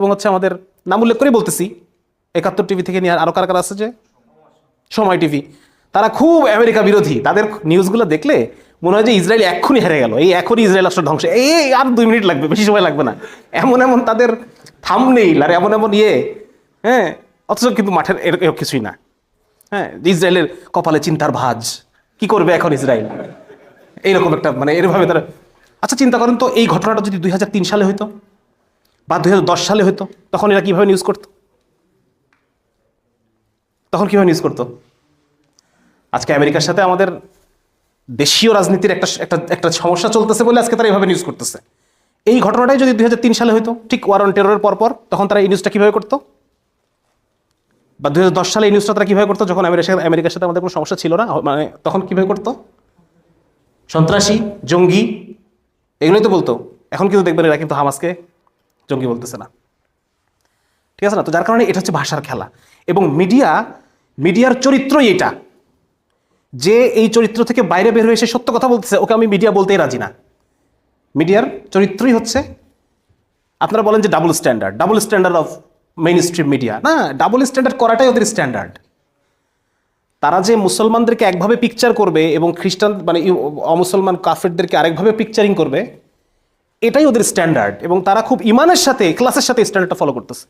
এবং হচ্ছে আমাদের নাম উল্লেখ করেই বলতেছি, একাত্তর টিভি থেকে নিয়ে আর আরও কার কার আছে যে? সময় টিভি তারা খুব আমেরিকা বিরোধী। তাদের নিউজগুলো দেখলে মনে হয় যে ইসরায়েল এক্ষুনি হেরে গেল। এই এখনই ইসরায়েল আসলে ধ্বংস। এই, আর দুই মিনিট লাগবে, বেশি সময় লাগবে না। এমন এমন তাদের থাম নেই, আর এমন এমন ইয়ে। হ্যাঁ অথচ কিন্তু মাঠের এর- এর কিছুই না। হ্যাঁ ইসরায়েলের কপালে চিন্তার ভাজ। কি করবে এখন ইসরায়েল? এইরকম একটা মানে এরভাবে তারা আচ্ছা চিন্তা করেন তো, এই ঘটনাটা যদি দুই হাজার তিন সালে হইতো বা দুই হাজার দশ সালে হইতো, তখন এরা কীভাবে নিউজ করতো? তখন কীভাবে নিউজ করতো? আজকে আমেরিকার সাথে আমাদের দেশীয় রাজনীতির একটা একটা একটা সমস্যা চলতেছে বলে আজকে তারা এইভাবে নিউজ করতেছে। এই ঘটনাটাই যদি দুই হাজার তিন সালে হইতো, ঠিক ওয়ার অন টেরোরের পর পর তখন তারা এই নিউজটা কীভাবে করতো? বা দু হাজার দশ সালে এই নিউজটা তারা কীভাবে করতো? যখন আমেরিকার আমেরিকার সাথে আমাদের কোনো সমস্যা ছিল না মানে তখন কীভাবে করতো? সন্ত্রাসী, জঙ্গি, এগুলোই তো বলতো। এখন কিন্তু দেখবেন এরা কিন্তু হামাসকে জঙ্গি বলতেছে না। ঠিক আছে না? তো যার কারণে এটা হচ্ছে ভাষার খেলা। এবং মিডিয়া, মিডিয়ার চরিত্রই এটা। যে এই চরিত্র থেকে বাইরে বের হয়ে এসে সত্য কথা বলতেছে, ওকে আমি মিডিয়া বলতেই রাজি না। মিডিয়ার চরিত্রই হচ্ছে, আপনারা বলেন যে double standard double standard of mainstream media না ডাবল স্ট্যান্ডার্ড করাটাই ওদের স্ট্যান্ডার্ড তারা যে মুসলমানদেরকে একভাবে পিকচার করবে এবং খ্রিস্টান মানে অমুসলমান কাফেরদেরকে আরেকভাবে পিকচারিং করবে এটাই ওদের স্ট্যান্ডার্ড এবং তারা খুব ইমানের সাথে ক্লাসের সাথে স্ট্যান্ডার্ডটা ফলো করতেছে।